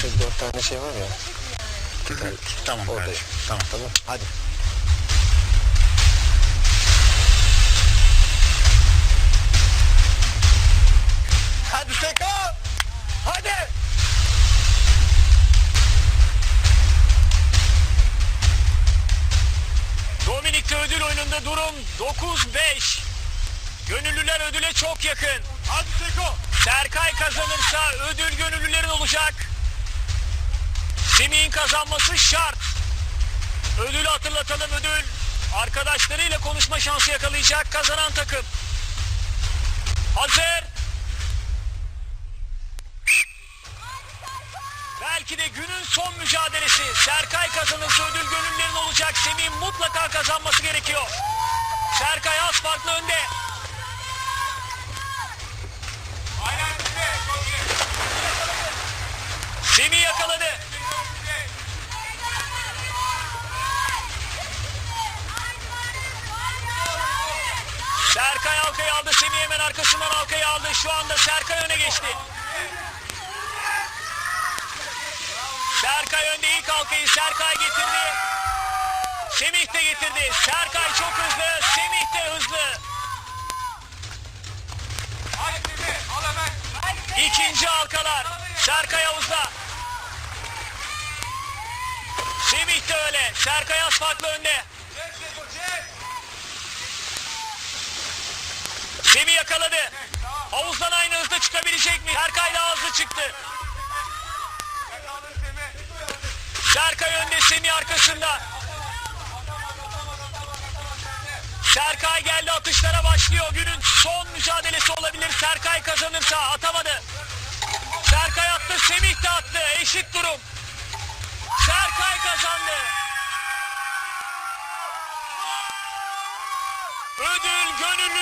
Şu dört tane şey var ya. Tamam kardeşim. Tamam. Tamam. Hadi. Hadi Seko! Hadi! Dominik'te ödül oyununda durum 9-5. Gönüllüler ödüle çok yakın. Hadi Seko. Serkay kazanırsa ödül gönüllülerin olacak. Semih'in kazanması şart. Ödülü hatırlatalım ödül. Arkadaşlarıyla konuşma şansı yakalayacak kazanan takım. Hazır. Belki de günün son mücadelesi. Serkay kazanırsa ödül gönüllülerin olacak. Semih'in mutlaka kazanması gerekiyor. Serkay az farklı önde. Semih yakaladı. Serkay halkayı aldı. Semih hemen arkasından halkayı aldı. Şu anda Serkay öne geçti. Serkay önde ilk halkayı Serkay getirdi. Semih de getirdi. Serkay çok hızlı. Semih de hızlı. İkinci halkalar. Serkay havuzda. Semih de öyle. Serkay az farklı önde. Semih yakaladı. Havuzdan aynı hızda çıkabilecek mi? Serkay daha hızlı çıktı. Serkay önde Semih arkasında. Serkay geldi atışlara başlıyor. Günün son mücadelesi olabilir. Serkay kazanırsa atamadı. Serkay attı, Semih de attı. Eşit durum. Serkay kazandı. Ödül gönül